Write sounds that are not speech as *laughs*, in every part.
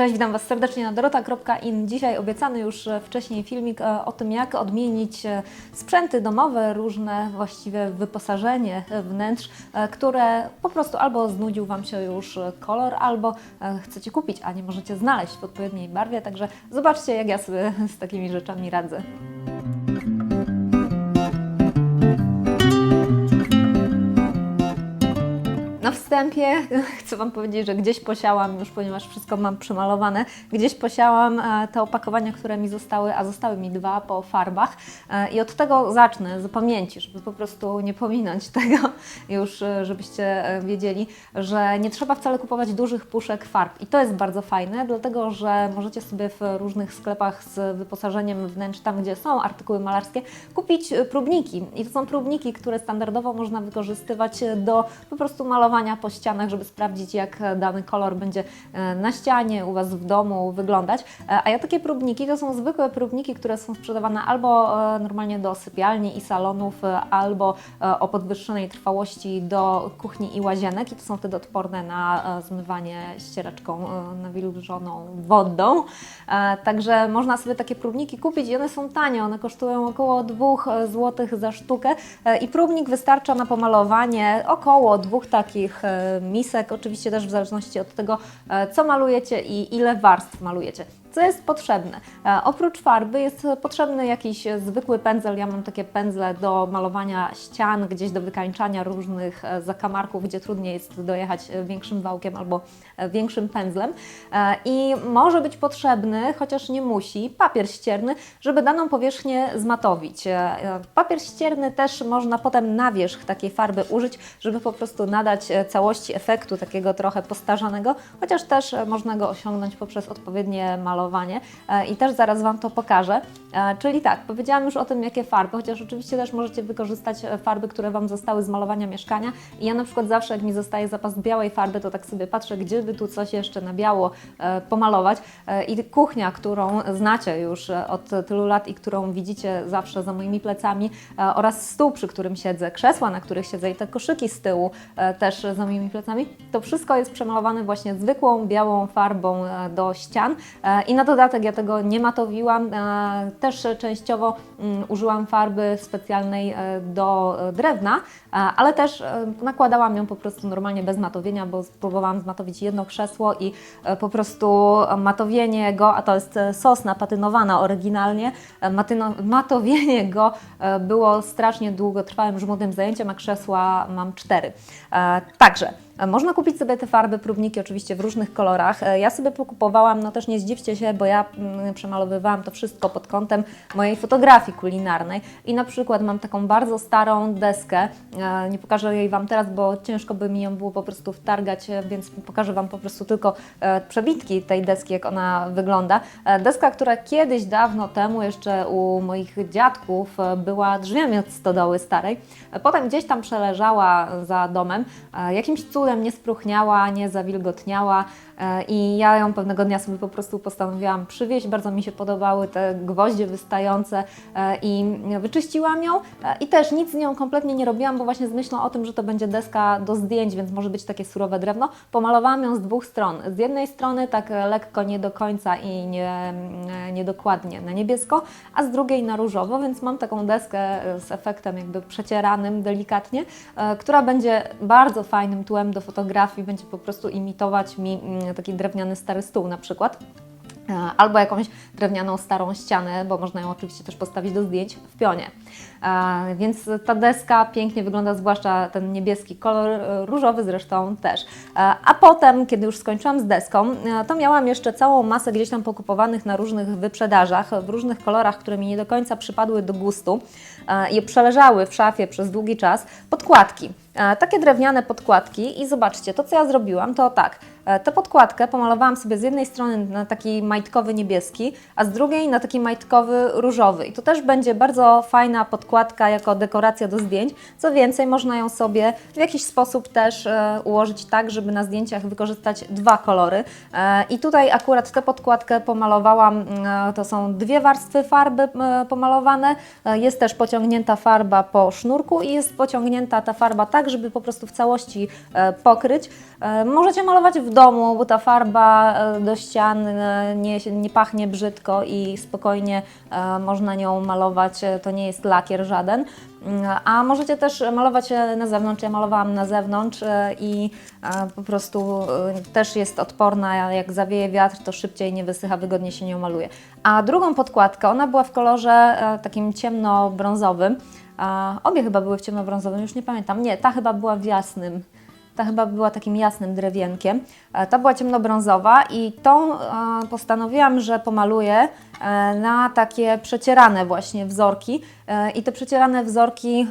Cześć, witam Was serdecznie na dorota.in. Dzisiaj obiecany już e, wcześniej filmik e, o tym, jak odmienić e, sprzęty domowe, różne właściwie wyposażenie wnętrz, które po prostu albo znudził Wam się już kolor, albo chcecie kupić, a nie możecie znaleźć w odpowiedniej barwie. Także zobaczcie, jak ja sobie z takimi rzeczami radzę. Wstępie *laughs* chcę Wam powiedzieć, że gdzieś posiałam już, ponieważ wszystko mam przemalowane, gdzieś posiałam e, te opakowania, które mi zostały, a zostały mi dwa po farbach. E, I od tego zacznę, z pamięci, żeby po prostu nie pominąć *laughs* tego, już e, żebyście wiedzieli, że nie trzeba wcale kupować dużych puszek farb. I to jest bardzo fajne, dlatego że możecie sobie w różnych sklepach z wyposażeniem wnętrz, tam gdzie są artykuły malarskie, kupić próbniki. I to są próbniki, które standardowo można wykorzystywać do po prostu malowania po ścianach, żeby sprawdzić, jak e, dany kolor będzie e, na ścianie u Was w domu wyglądać. E, A ja takie próbniki to są zwykłe próbniki, które są sprzedawane albo normalnie do sypialni i salonów, albo o podwyższonej trwałości do kuchni i łazienek. I to są wtedy odporne na zmywanie ściereczką nawilżoną wodą. Także można sobie takie próbniki kupić i one są tanie. One kosztują około 2 zł za sztukę i próbnik wystarcza na pomalowanie około dwóch takich misek, oczywiście też w zależności od tego, e, co malujecie i ile warstw malujecie. Co jest potrzebne? E, Oprócz farby jest potrzebny jakiś zwykły pędzel. Ja mam takie pędzle do malowania ścian, gdzieś do wykańczania różnych e, zakamarków, gdzie trudniej jest dojechać e, większym wałkiem albo większym pędzlem. I może być potrzebny, chociaż nie musi, papier ścierny, żeby daną powierzchnię zmatowić. Papier ścierny też można potem na wierzch takiej farby użyć, żeby po prostu nadać całości efektu takiego trochę postarzanego, chociaż też można go osiągnąć poprzez odpowiednie malowanie E, i też zaraz Wam to pokażę. E, Czyli tak, powiedziałam już o tym, jakie farby, chociaż oczywiście też możecie wykorzystać e, farby, które Wam zostały z malowania mieszkania. I ja na przykład zawsze, jak mi zostaje zapas białej farby, to tak sobie patrzę, gdzie by tu coś jeszcze na biało pomalować. I kuchnia, którą znacie już od tylu lat i którą widzicie zawsze za moimi plecami oraz stół, przy którym siedzę, krzesła, na których siedzę i te koszyki z tyłu też za moimi plecami, to wszystko jest przemalowane właśnie zwykłą białą farbą do ścian i na dodatek ja tego nie matowiłam, e, też częściowo mm, użyłam farby specjalnej e, do e, drewna, ale też nakładałam ją po prostu normalnie bez matowienia, bo spróbowałam zmatowić jedno krzesło i po prostu matowienie go, a to jest sosna patynowana oryginalnie, *laughs* matowienie go było strasznie długotrwałym, żmudnym zajęciem, a krzesła mam cztery. Także Można kupić sobie te farby, próbniki oczywiście w różnych kolorach. E, Ja sobie pokupowałam, no też nie zdziwcie się, bo ja mm, przemalowywałam to wszystko pod kątem mojej fotografii kulinarnej i na przykład mam taką bardzo starą deskę, e, nie pokażę jej Wam teraz, bo ciężko by mi ją było po prostu wtargać, e, więc pokażę Wam po prostu tylko e, przebitki tej deski, jak ona wygląda. E, Deska, która kiedyś dawno temu jeszcze u moich dziadków e, była drzwiami od stodoły starej, E, potem gdzieś tam przeleżała za domem, e, jakimś cudem nie spruchniała, nie zawilgotniała i ja ją pewnego dnia sobie po prostu postanowiłam przywieźć. Bardzo mi się podobały te gwoździe wystające e, i wyczyściłam ją e, i też nic z nią kompletnie nie robiłam, bo właśnie z myślą o tym, że to będzie deska do zdjęć, więc może być takie surowe drewno, pomalowałam ją z dwóch stron. Z jednej strony tak lekko, nie do końca i nie, niedokładnie na niebiesko, a z drugiej na różowo, więc mam taką deskę e, z efektem jakby przecieranym delikatnie, e, która będzie bardzo fajnym tłem do fotografii, będzie po prostu imitować mi mm, taki drewniany stary stół na przykład. E, Albo jakąś drewnianą starą ścianę, bo można ją oczywiście też postawić do zdjęć w pionie. E, Więc ta deska pięknie wygląda, zwłaszcza ten niebieski kolor, e, różowy zresztą też. E, A potem, kiedy już skończyłam z deską, to miałam jeszcze całą masę gdzieś tam pokupowanych na różnych wyprzedażach, w różnych kolorach, które mi nie do końca przypadły do gustu i przeleżały w szafie przez długi czas, podkładki. Takie drewniane podkładki i zobaczcie, to co ja zrobiłam, to tak, tę podkładkę pomalowałam sobie z jednej strony na taki majtkowy niebieski, a z drugiej na taki majtkowy różowy. I to też będzie bardzo fajna podkładka jako dekoracja do zdjęć. Co więcej, można ją sobie w jakiś sposób też e, ułożyć tak, żeby na zdjęciach wykorzystać dwa kolory. E, I tutaj akurat tę podkładkę pomalowałam, e, to są dwie warstwy farby pomalowane, jest też pociągnięta farba po sznurku i jest pociągnięta ta farba tak, żeby po prostu w całości pokryć. Możecie malować w domu, bo ta farba do ścian nie, nie pachnie brzydko i spokojnie można nią malować, to nie jest lakier żaden. Mm, A możecie też malować na zewnątrz. Ja malowałam na zewnątrz e, i e, po prostu e, też jest odporna. Jak zawieje wiatr, to szybciej nie wysycha, wygodnie się nią maluje. A drugą podkładkę, ona była w kolorze takim ciemno-brązowym. Obie chyba były w ciemnobrązowym, już nie pamiętam. Nie, ta chyba była w jasnym. Ta chyba była takim jasnym drewienkiem. E, Ta była ciemnobrązowa i tą e, postanowiłam, że pomaluję e, na takie przecierane właśnie wzorki. I te przecierane wzorki,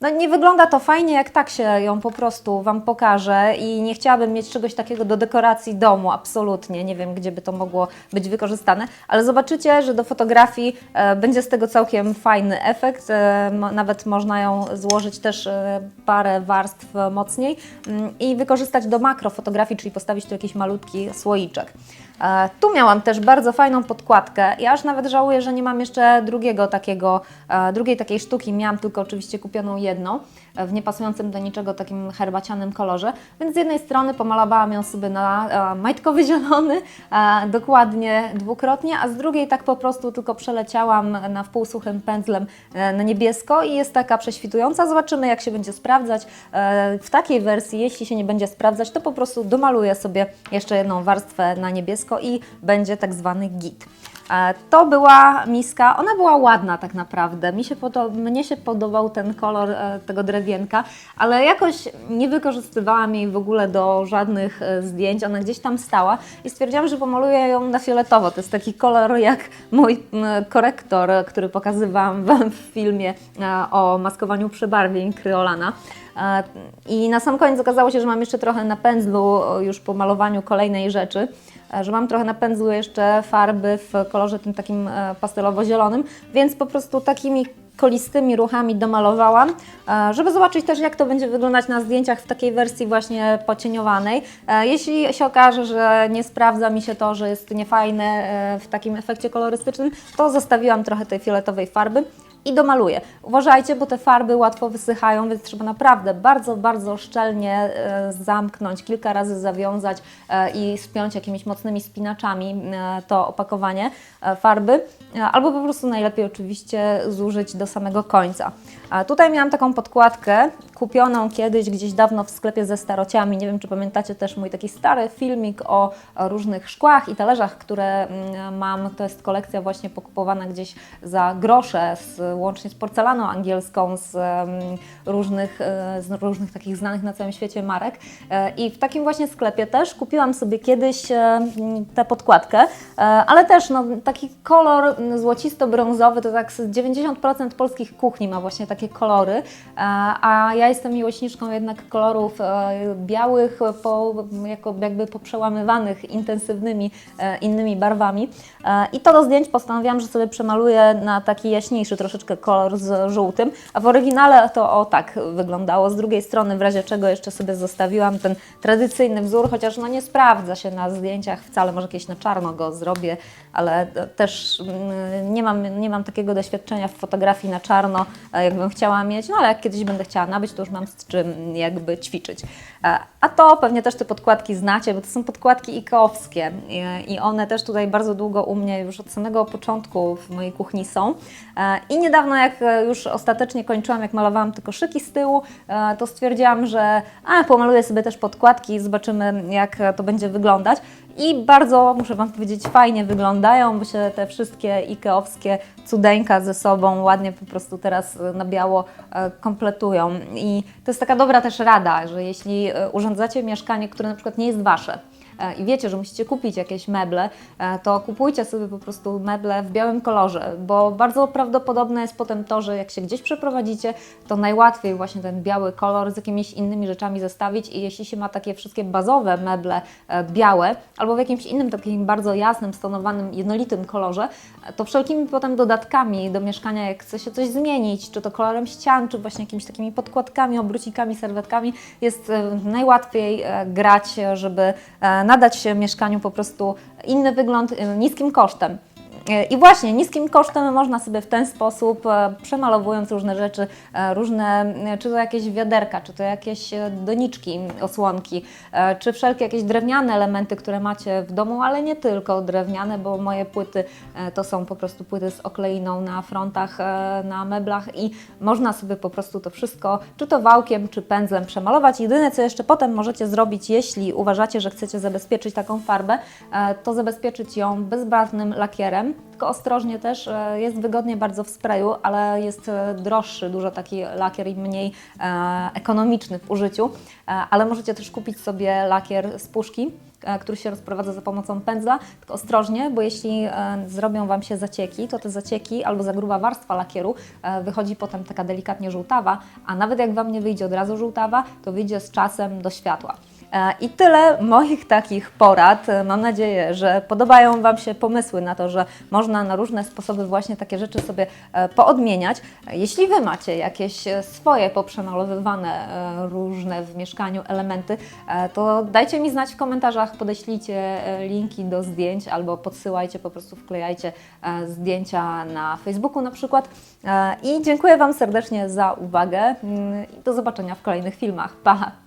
no nie wygląda to fajnie, jak tak się ją po prostu Wam pokażę i nie chciałabym mieć czegoś takiego do dekoracji domu, absolutnie. Nie wiem, gdzie by to mogło być wykorzystane, ale zobaczycie, że do fotografii e, będzie z tego całkiem fajny efekt. E, nawet można ją złożyć też e, parę warstw mocniej mm, i wykorzystać do makrofotografii, czyli postawić tu jakiś malutki słoiczek. E, Tu miałam też bardzo fajną podkładkę. Ja aż nawet żałuję, że nie mam jeszcze drugiego takiego, e, drugiej takiej sztuki. Miałam tylko oczywiście kupioną jedną w niepasującym do niczego takim herbacianym kolorze. Więc z jednej strony pomalowałam ją sobie na e, majtkowy *laughs* zielony, e, dokładnie dwukrotnie, a z drugiej tak po prostu tylko przeleciałam na wpółsuchym pędzlem e, na niebiesko i jest taka prześwitująca. Zobaczymy, jak się będzie sprawdzać. W takiej wersji, jeśli się nie będzie sprawdzać, to po prostu domaluję sobie jeszcze jedną warstwę na niebiesko i będzie tak zwany git. E, To była miska, ona była ładna tak naprawdę. Mi się podo- mnie się podobał ten kolor e, tego drewienka, ale jakoś nie wykorzystywałam jej w ogóle do żadnych e, zdjęć. Ona gdzieś tam stała i stwierdziłam, że pomaluję ją na fioletowo. To jest taki kolor jak mój korektor, który pokazywałam Wam w *laughs* filmie o maskowaniu przebarwień Kryolana. I na sam koniec okazało się, że mam jeszcze trochę na pędzlu, już po malowaniu kolejnej rzeczy, e, że mam trochę na pędzlu jeszcze farby w kolorze tym takim e, pastelowo-zielonym, więc po prostu takimi kolistymi ruchami domalowałam, e, żeby zobaczyć też jak to będzie wyglądać na zdjęciach w takiej wersji właśnie pocieniowanej. Jeśli się okaże, że nie sprawdza mi się to, że jest niefajne w takim efekcie kolorystycznym, to zostawiłam trochę tej fioletowej farby i domaluję. Uważajcie, bo te farby łatwo wysychają, więc trzeba naprawdę bardzo, bardzo szczelnie e, zamknąć, kilka razy zawiązać e, i spiąć jakimiś mocnymi spinaczami e, to opakowanie farby, albo po prostu najlepiej oczywiście zużyć do samego końca. Tutaj miałam taką podkładkę, kupioną kiedyś gdzieś dawno w sklepie ze starociami. Nie wiem, czy pamiętacie też mój taki stary filmik o różnych szkłach i talerzach, które mm, mam. To jest kolekcja właśnie pokupowana gdzieś za grosze, z, łącznie z porcelaną angielską, z em, różnych, e, z różnych takich znanych na całym świecie marek. E, I w takim właśnie sklepie też kupiłam sobie kiedyś e, m, tę podkładkę, ale też no, taki kolor złocisto-brązowy, to tak z 90% polskich kuchni ma właśnie takie kolory, a ja jestem miłośniczką jednak kolorów e, białych, po, jako jakby poprzełamywanych intensywnymi e, innymi barwami. E, I to do zdjęć postanowiłam, że sobie przemaluję na taki jaśniejszy troszeczkę kolor z żółtym, a w oryginale to o tak wyglądało. Z drugiej strony w razie czego jeszcze sobie zostawiłam ten tradycyjny wzór, chociaż no nie sprawdza się na zdjęciach wcale, może jakieś na czarno go zrobię, ale też mm, nie mam, nie mam takiego doświadczenia w fotografii na czarno, jakbym chciała mieć, no ale jak kiedyś będę chciała nabyć, to już mam z czym jakby ćwiczyć. E, A to pewnie też te podkładki znacie, bo to są podkładki ikeowskie i- i one też tutaj bardzo długo u mnie już od samego początku w mojej kuchni są. E, I niedawno jak e, już ostatecznie kończyłam, jak malowałam te koszyki z tyłu, e, to stwierdziłam, że a, pomaluję sobie też podkładki i zobaczymy jak e, to będzie wyglądać. I bardzo, muszę Wam powiedzieć, fajnie wyglądają, bo się te wszystkie ikeowskie cudeńka ze sobą ładnie po prostu teraz e, na biało e, kompletują. I to jest taka dobra też rada, że jeśli e, urządzacie mieszkanie, które na przykład nie jest Wasze, i wiecie, że musicie kupić jakieś meble, e, to kupujcie sobie po prostu meble w białym kolorze, bo bardzo prawdopodobne jest potem to, że jak się gdzieś przeprowadzicie, to najłatwiej właśnie ten biały kolor z jakimiś innymi rzeczami zestawić i jeśli się ma takie wszystkie bazowe meble e, białe, albo w jakimś innym takim bardzo jasnym, stonowanym, jednolitym kolorze, e, to wszelkimi potem dodatkami do mieszkania, jak chce się coś zmienić, czy to kolorem ścian, czy właśnie jakimiś takimi podkładkami, obrócikami, serwetkami, jest e, najłatwiej e, grać, e, żeby e, nadać mieszkaniu po prostu inny wygląd e, niskim kosztem. I właśnie niskim kosztem można sobie w ten sposób, e, przemalowując różne rzeczy, e, różne, e, czy to jakieś wiaderka, czy to jakieś doniczki, osłonki, czy wszelkie jakieś drewniane elementy, które macie w domu, ale nie tylko drewniane, bo moje płyty to są po prostu płyty z okleiną na frontach, na meblach i można sobie po prostu to wszystko, czy to wałkiem, czy pędzlem przemalować. Jedyne, co jeszcze potem możecie zrobić, jeśli uważacie, że chcecie zabezpieczyć taką farbę, to zabezpieczyć ją bezbarwnym lakierem, tylko ostrożnie też, e, jest wygodnie bardzo w sprayu, ale jest e, droższy dużo taki lakier i mniej e, ekonomiczny w użyciu, ale możecie też kupić sobie lakier z puszki, który się rozprowadza za pomocą pędzla, tylko ostrożnie, bo jeśli zrobią Wam się zacieki, to te zacieki albo za gruba warstwa lakieru wychodzi potem taka delikatnie żółtawa, a nawet jak Wam nie wyjdzie od razu żółtawa, to wyjdzie z czasem do światła. E, I tyle moich takich porad. E, Mam nadzieję, że podobają Wam się pomysły na to, że można na różne sposoby właśnie takie rzeczy sobie e, poodmieniać. Jeśli Wy macie jakieś swoje poprzemalowywane różne w mieszkaniu elementy, to dajcie mi znać w komentarzach, podeślijcie linki do zdjęć albo podsyłajcie, po prostu wklejajcie zdjęcia na Facebooku na przykład. I dziękuję Wam serdecznie za uwagę mm, i do zobaczenia w kolejnych filmach. Pa!